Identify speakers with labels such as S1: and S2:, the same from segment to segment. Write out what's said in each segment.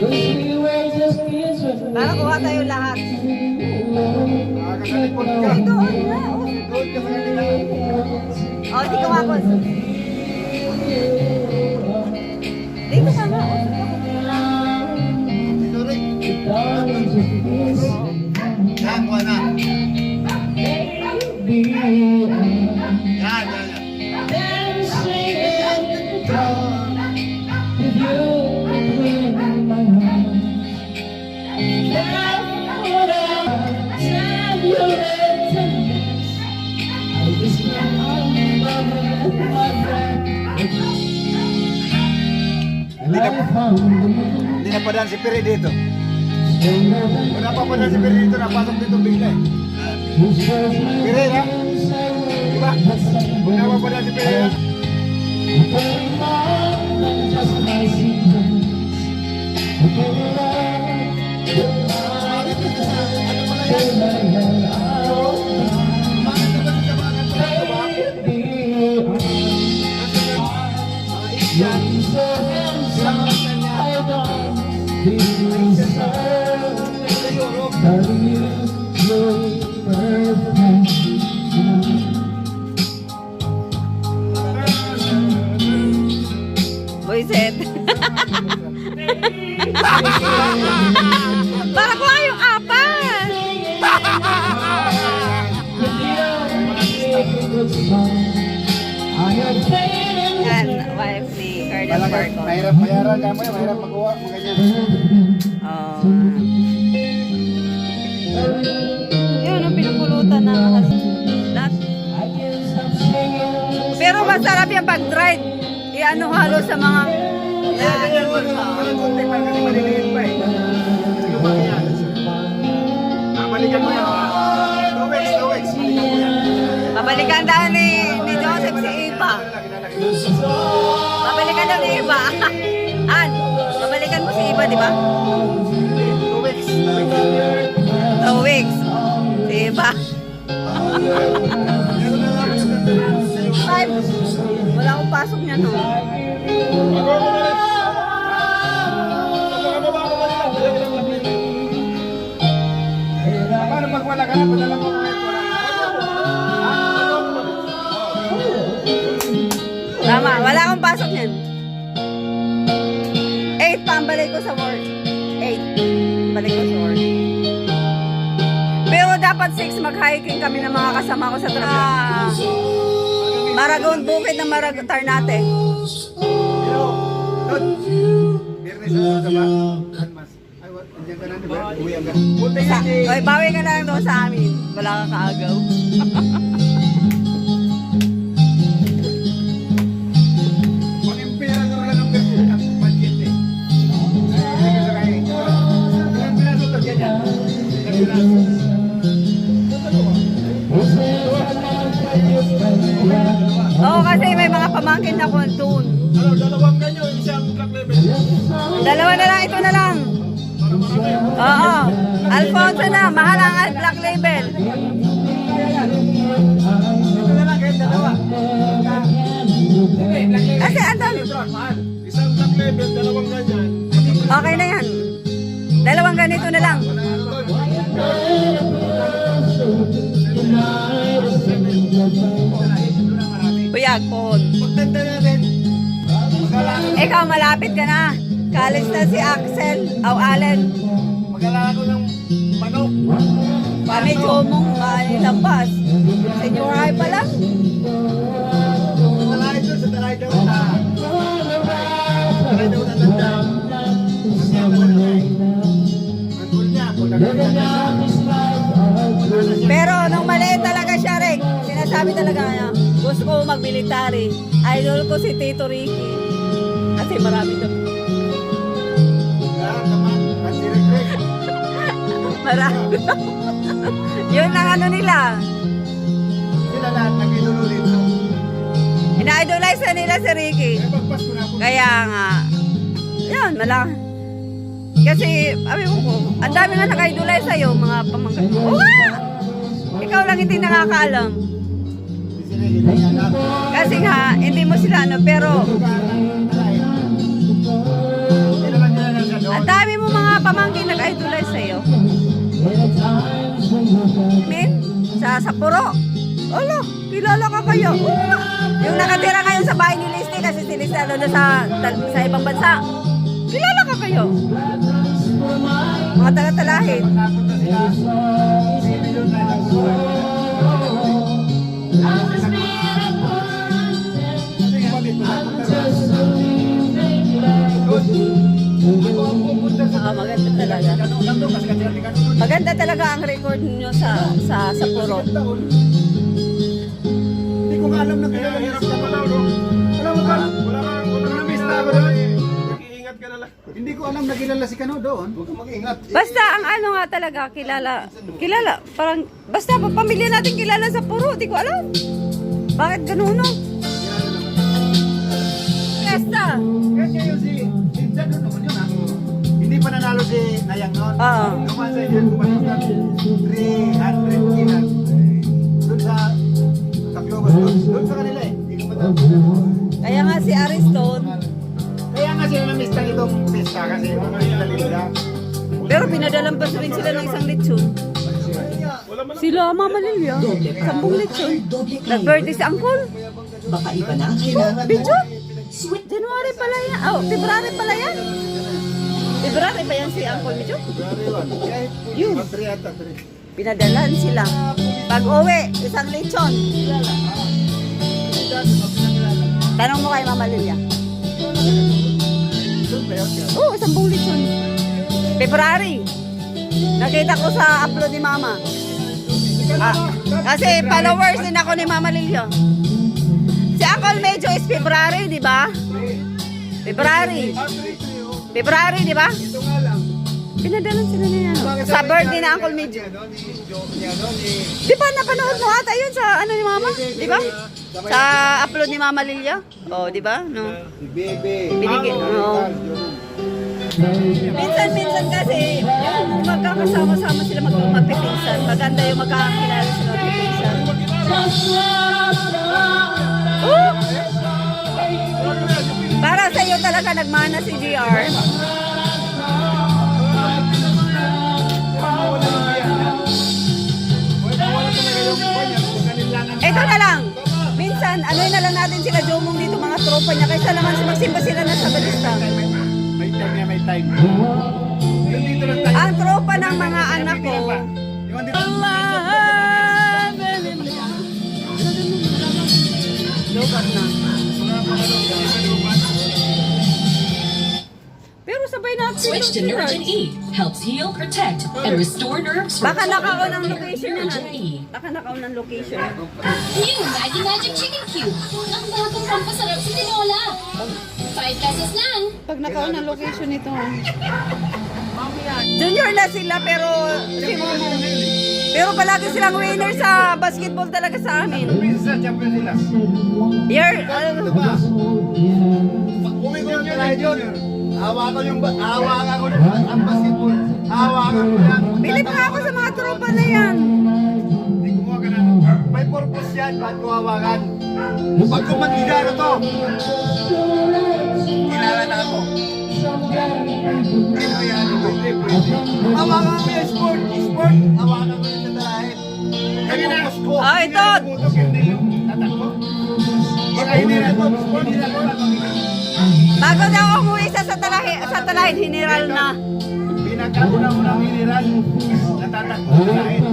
S1: Para kuha tayo lahat. Ay, doon na. oh. Di ka
S2: Hindi na, padaan si Piri dito. Wala pa padaan si Piri dito, napasok dito bigla eh. Piri na? Diba? Wala pa padaan si Piri na?
S1: hey, hey. Yan, wife ni Colonel Marcos.
S2: mahirap bayaran ka mo yan, mahirap magawa, mga ganyan.
S1: Oh. Yun, ang pinupulutan lahat. Pero masarap yung pag-drive. I-ano halo sa mga...
S2: Kaya ganyan mo, parang konti pa kasi maliliit pa eh. Lumaki yan.
S1: Daw ni, ni Joseph si Iba. Babalikan daw ni Iba. An, babalikan mo si Iba, di ba?
S2: Two weeks.
S1: Two weeks. Si Iba. Five. Wala akong pasok niya, no?
S2: Paano pag wala ka na, padala mo wala
S1: akong pasok niyan. Eight pa ang balik ko sa work. Eight. Balik ko sa work. Pero dapat six mag-hiking kami ng mga kasama ko sa trabaho. Maragon, bukid ng Maragon, Tarnate.
S2: Pero, Dod, Biyernes ka ba? Almas. Ay, what? Andiyan ka na, di ba? Uwi yan eh.
S1: oy, bawi ka na lang doon sa amin. Wala kang kaagaw. Oo, kasi may mga pamangkin na ko doon.
S2: Ano, dalawang ganyo, isang black label.
S1: Dalawa na lang, ito na lang. Oo. Alfonso na, mahal ang black label.
S2: Ito na lang, kahit dalawa.
S1: Kasi
S2: mahal. Isang black label, dalawang ganyan.
S1: Okay na yan. Dalawang ganito na lang.
S2: Mag-alala
S1: Ikaw, malapit ka na. College na si Axel, aw Allen.
S2: mag-alala ko ng manok.
S1: Kami chomong manilampas. Senior high pa lang.
S2: Talay doon sa talay daw na. Daw na tanda.
S1: Pero nung maliit talaga siya, Rick, sinasabi talaga niya, gusto ko mag-military. Idol ko si Tito Ricky. Kasi marami
S2: nasirik-rik.
S1: Marami. Yun ang ano nila.
S2: Sila lahat nag-idolo dito.
S1: Ina-idolize na nila si Ricky.
S2: Kaya ako.
S1: Kaya nga, yun, malaki. Kasi, sabi ko ko, ang dami nga naka-idolize sa'yo, mga pamangkin mo. Ikaw lang hindi nakakaalam. Kasi nga, hindi mo sila ano, pero
S2: ang dami mo mga pamangkin
S1: nag-idolize sa'yo. Min, sa Sapporo. Olo, kilala ka kayo. Yung nakatira kayo sa bahay ni Listy kasi si ano na sa, sa ibang bansa. Kilala ka kayo. Mga
S2: taga-talahin. Mga
S1: Ah, maganda talaga. Maganda talaga ang record niyo sa sa Sapporo.
S2: Hindi ko alam na kaya hirap ka pala, no? Alam mo ba? Wala kang, wala kang miss na ako doon. Mag-iingat ka na lang. Hindi ko alam na kilala si Kano doon. Huwag kang mag-ingat.
S1: Basta ang ano nga talaga, kilala, kilala, parang, basta pa- pamilya natin kilala sa puro, di ko alam. Bakit ganun, no? Fiesta.
S2: Kasi yun si, doon naman yun, ha? Hindi pa nanalo si Nayang noon.
S1: Oo.
S2: Gumaan sa inyo, gumaan sa 300 kilan. Doon sa Tacloban, doon, doon sa kanila eh. Hindi ko matapos.
S1: Kaya nga si Ariston,
S2: Kaya nga sila na-miss na itong pista kasi mga nila
S1: pero pinadalang pa rin sila ng isang lechon. Sila, Mama Lilia, sampung lechon. Nag-birthday si Uncle.
S3: Baka iba na ang kailangan
S1: Bicho?
S3: Sweet
S1: January pala yan. Oh, February pala yan. February pa yan si Uncle Bicho. Yun. Pinadalan sila. Pag uwi, isang lechon. Tanong mo kay Mama Lilia.
S2: Ba?
S1: Oo, oh, isang buong lechon. February. Nakita ko sa upload ni Mama. Ah, kasi followers din ako ni Mama Lilia. Uncle medyo is February, di ba? February. February, di ba?
S2: Ito nga lang.
S1: Pinadalan sila niya. Sa birthday na Uncle Medyo.
S2: Ano, ni ni ano, ni...
S1: Di ba napanood mo ata yun sa ano ni Mama? Di ba? Sa upload ni Mama Lilia? Oh, di ba? No.
S2: Bebe.
S1: Binigay,
S2: Ah,
S1: oo. Minsan-minsan kasi, yung magkakasama-sama sila mag magpipinsan. Maganda yung magkakakilala sila magpipinsan. Oh! Para sa iyo talaga nagmana si GR. Ito na lang. Minsan, ano na lang natin sila Jomong dito mga tropa niya. Kaysa naman magsimba sila na sa balista.
S2: May time niya, may time.
S1: Ang tropa ng mga anak ko,
S2: Yung
S1: Pero sabay na
S4: Switch to Neurogen E. Helps heal, protect, and restore nerves from
S1: Baka ang
S4: forward.
S1: location yan.
S4: Neurogen E.
S1: Baka nakaon ang location.
S5: New Maggie Magic Chicken Cube. Ang bagong pampasarap sa tinola. 5 pesos lang.
S1: Pag nakaon ang location nito. Junior na sila pero si Momo. Pero palagi silang winner sa basketball talaga sa amin. Year?
S2: Uwi ko yung tayo dyan. Hawakan yung hawakan ko ang basketball. Hawakan ko yan.
S1: bilip nga ako sa mga tropa na yan.
S2: Hindi kumuha ka na. May purpose yan. Ba't ko hawakan? Pag kumandigano to.
S1: Bago daw umuwi sa satalahi, satellite general na.
S2: Pinagkauna-unang mineral. Natatakbo.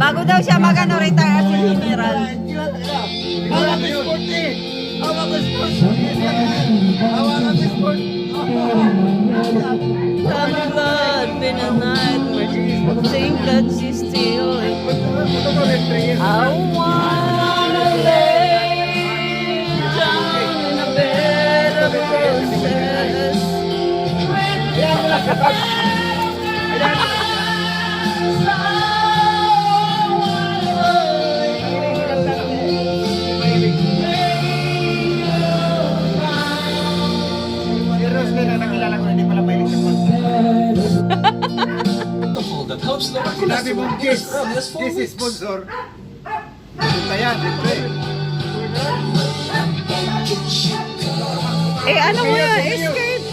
S1: Bago daw siya magano retire as general.
S2: Hawak ko sport eh. Hawak ko sport. Hawak ko sport.
S1: Some blood been a nightmare. Think that she's
S2: Sinabi mong
S6: four
S2: kiss is sponsor. Punta yan, siyempre.
S1: Eh, ano mo yan? Escape.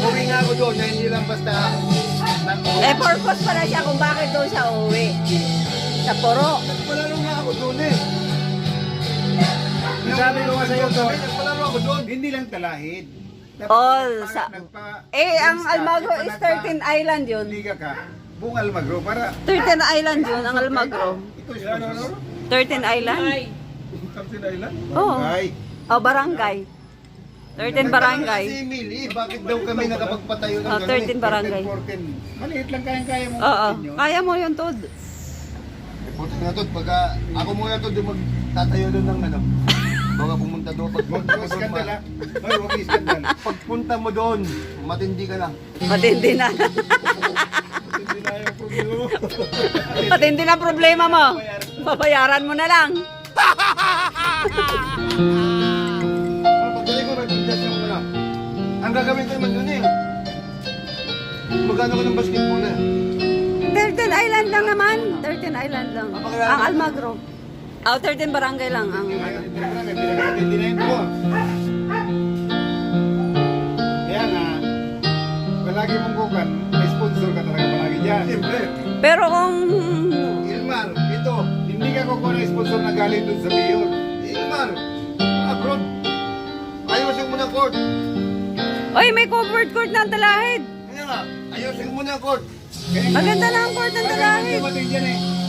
S2: Uwi nga lang basta.
S1: Eh, purpose pala siya kung bakit doon siya uuwi. Sa puro.
S2: Nagpalaro nga ako doon eh. Sabi ko nga sa'yo nagpalaro ako doon. Hindi lang talahid.
S1: All sa-
S2: nagpa-
S1: Eh, ang Almagro is
S2: nagpa-
S1: 13 Island yun.
S2: Liga ka. Buong Almagro para
S1: 13 Island yun, ang Almagro.
S2: ito is ano ano?
S1: 13 Island?
S2: Captain Island?
S1: Oo.
S2: Ay.
S1: Oh, barangay. 13 barangay.
S2: Si Emily, bakit daw kami nakapagpatayo ng
S1: Oh,
S2: ganun
S1: 13
S2: eh?
S1: barangay.
S2: 14. Maliit lang kayang-kaya mo.
S1: Oo, kaya mo yun, Tod.
S2: Puti na to, pagka ako muna to, di magtatayo doon ng ano. Baka pumunta doon. Pag punta mo doon, ma- Ay, huwag iskandal. Pagpunta mo doon, matindi ka lang.
S1: Matindi na.
S2: Matindi na yung problema mo.
S1: Matindi na problema mo. Babayaran mo na lang.
S2: Pagdali ko, nag-adjust yung ano. Ang gagawin ko naman doon eh. Magkano ko ng basketball eh.
S1: 13 Island lang naman. 13 Island lang. Ang Almagro. Oh, 13 barangay lang ang
S2: hindi na kami, pinag-atindi na yun po. Kaya nga, palagi mong kukan, may sponsor ka talaga palagi dyan. Siyempre.
S1: Pero kung
S2: Ilmar, ito, hindi ka kukuha ng sponsor na galing dun sa mayor. Ilmar, abroad. Ayusin mo na court.
S1: Oy, may covered court ng talahid.
S2: Kaya nga, ayusin mo na court.
S1: Maganda na ang court ng talahid.
S2: dumating dyan eh.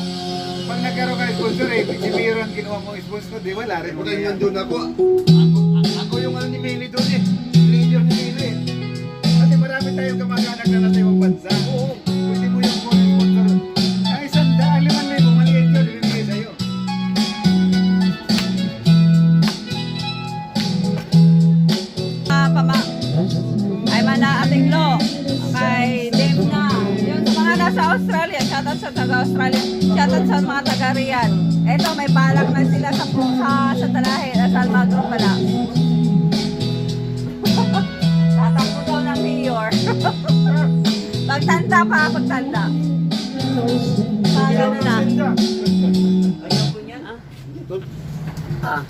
S2: Pag nagkaroon ka sponsor eh, si mayor ang kinuha mo sponsor, di wala rin. Kaya yan doon ako. Ako, ako yung ano ni Mili doon eh. Leader ni Mili. Kasi marami tayong kamag-anak na nasa ibang bansa. Oo. Pwede mo yung kung sponsor. Ay, isang daan, limang libo, maliit yun, ibibigay sa'yo.
S1: Ah, pama. Ay mana ating lo. Kay Demna. Yun sa mga nasa Australia. Shoutout sa taga Australia. Shoutout sa mga taga Riyadh. Eto, may balak na sila sa sa, sa Talahit. Sa Almagro pala. Tatakbo daw ng mayor. pagtanda pa, pagtanda. Pagano na. Ah.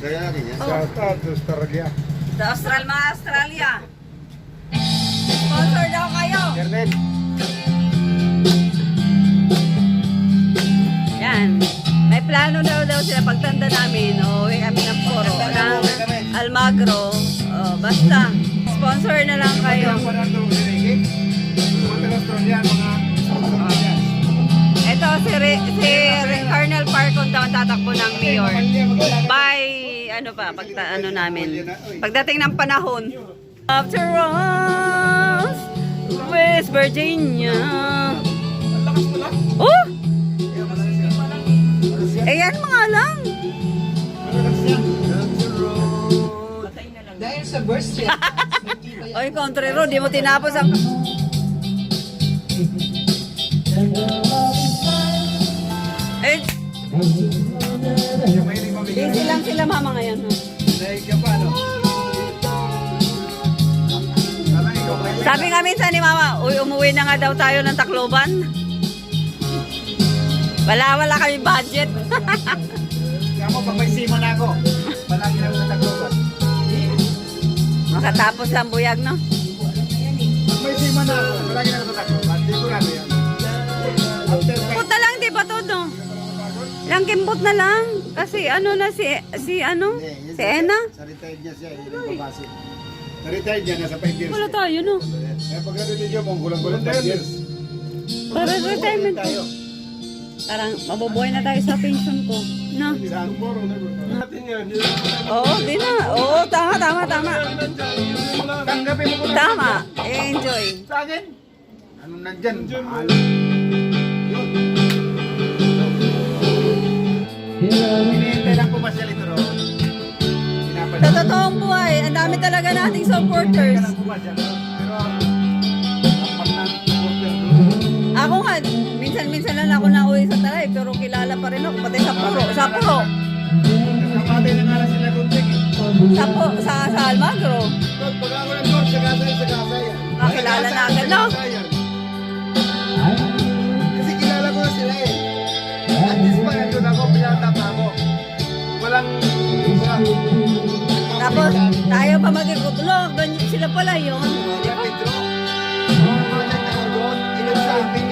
S2: Kaya natin yan. Shout out to Australia.
S1: Sa Austral, mga Australia. Sponsor daw kayo.
S2: Kernel.
S1: Yan. May plano daw daw sila pagtanda namin. Uuwi kami ng Poro. Ng Almagro. Oh, basta. Sponsor na lang kayo. Ito si, Re, si Re, Colonel Park kung daw tatakbo ng mayor. By, ano pa, pagta, ano namin. Pagdating ng panahon. After us, West Virginia. Eh, yan mga lang.
S3: Dahil sa birth rate,
S1: Oy, country road, di mo tinapos ang... Eh, busy lang sila mama ngayon. ha? Sabi nga minsan ni mama, uy, umuwi na nga daw tayo ng Tacloban. Wala, wala kami budget.
S2: Kaya mo, pag may sima na ako, palagi ako sa Tacloban.
S1: Makatapos ang buyag, no?
S2: Pag may sima na ako, palagi ako sa Tacloban. Sigurado yan. After five,
S1: Puta lang, di ba todo? Ilang kimbot na lang. Kasi ano na si, si ano? Si Ena?
S2: Sa retired niya siya, yun ang babase. Sa retired niya, nasa 5 years.
S1: Wala
S2: eh.
S1: tayo, no?
S2: Kaya pag narinig mo, gulang-gulang 5 years.
S1: Para retirement ko.
S2: Tayo.
S1: Parang mabubuhay na tayo sa pension ko. No?
S2: Saan? Natin yan.
S1: Oo, di na. Oo, tama, tama, tama.
S2: Tanggapin mo ko na.
S1: Tama. Enjoy.
S2: Sa akin? Ano nandyan? Mahal. Yun. Hinihintay lang po ba siya ito, Ro? Pinapadala.
S1: Sa totoong buhay, ang dami talaga nating supporters.
S2: Hinihintay lang po ba siya,
S1: Ako nga, minsan-minsan lang ako nauwi sa talay, pero kilala pa rin ako, pati sa puro. Sa puro.
S2: Na nga sila eh.
S1: Sa, po, sa, sa Almagro.
S2: Pag ako ng Dot, sa Gasay, sa Gasay. yan.
S1: Makilala
S2: Sa
S1: na agad, no?
S2: Kasi kilala ko na sila eh. At least pa, nandun ako, pinata pa ako. Walang, walang,
S1: Tapos, tayo pa magigutulog. Ganyan sila pala yun.
S2: Walang withdraw.
S3: ilan sa amin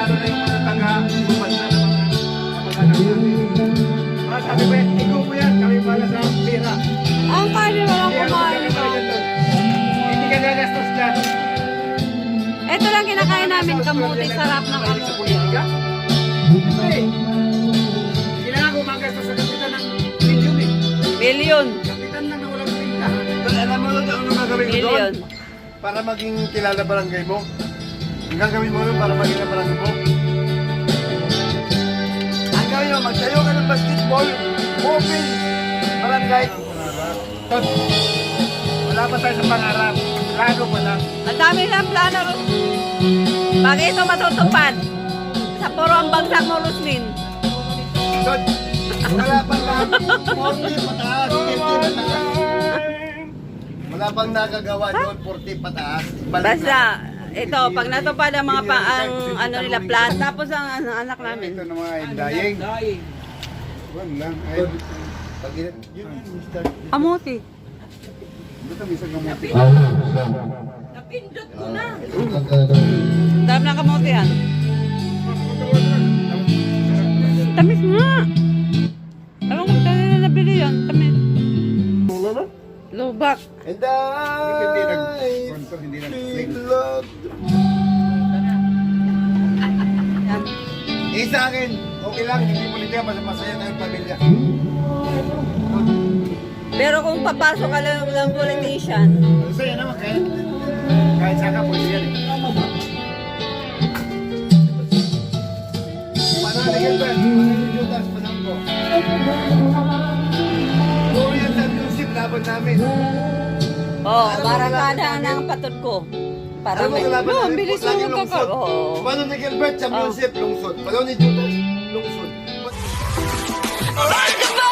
S2: lalo na yung mga taga-bansa na mga kamag-anak natin. Ah, sabi ko, ikaw mo yan, kami pala sa pera.
S1: Ang kanin walang
S2: Kaya
S1: kumain
S2: doon. Hindi ka gagastos dyan.
S1: Ito lang kinakain namin kamuti. Sarap ng
S2: Mahilig sa politika? Hindi. Kailangan ko magastos sa kapitan ng million eh.
S1: Billion.
S2: Kapitan lang na walang pinta.
S3: Alam mo ano ano gagawin mo doon? Para maging kilala barangay mo. Ang gagawin mo doon para maging barangay basketball, open, barangay.
S2: Wala pa tayo sa pangarap. Plano pa lang.
S1: Ang dami ng plano. Pag ito matutupad, sa puro ang bagsak mo, Rusmin.
S3: Doon, wala pang na, 40 pataas, 50 pataas. Wala pang nakagawa doon, 40 pataas. Balik
S1: Basta,
S3: na.
S1: ito, pag natupad ang mga pa, ang ano nila, plan. Tapos ang anak namin.
S3: Ito ng mga dying. Wala. Ay, pag yun, yun, Mr.
S1: Kamuti.
S3: Ito, misang gamuti.
S1: Ang dami ng kamuti yan. Tamis nga. Alam ko, tayo na nabili yan. Tamis. Lubak.
S3: And I feel loved. Eh sa akin, okay lang, hindi politika, mas masaya na yung pamilya.
S1: Pero kung papasok ka lang ng politician,
S2: Masaya naman kahit kahit saan ka yan eh.
S3: Paano na Gilbert? Paano ni Judas? Panangko. Puro yan championship, laban namin.
S1: oh, barangada ng patod ko. Para may... Oh, ang bilis mo
S3: lungsod.
S1: magkaka... Oh.
S3: Paano ni Gilbert? Championship, lungsod. Paano ni Judas? lungsod. Alright!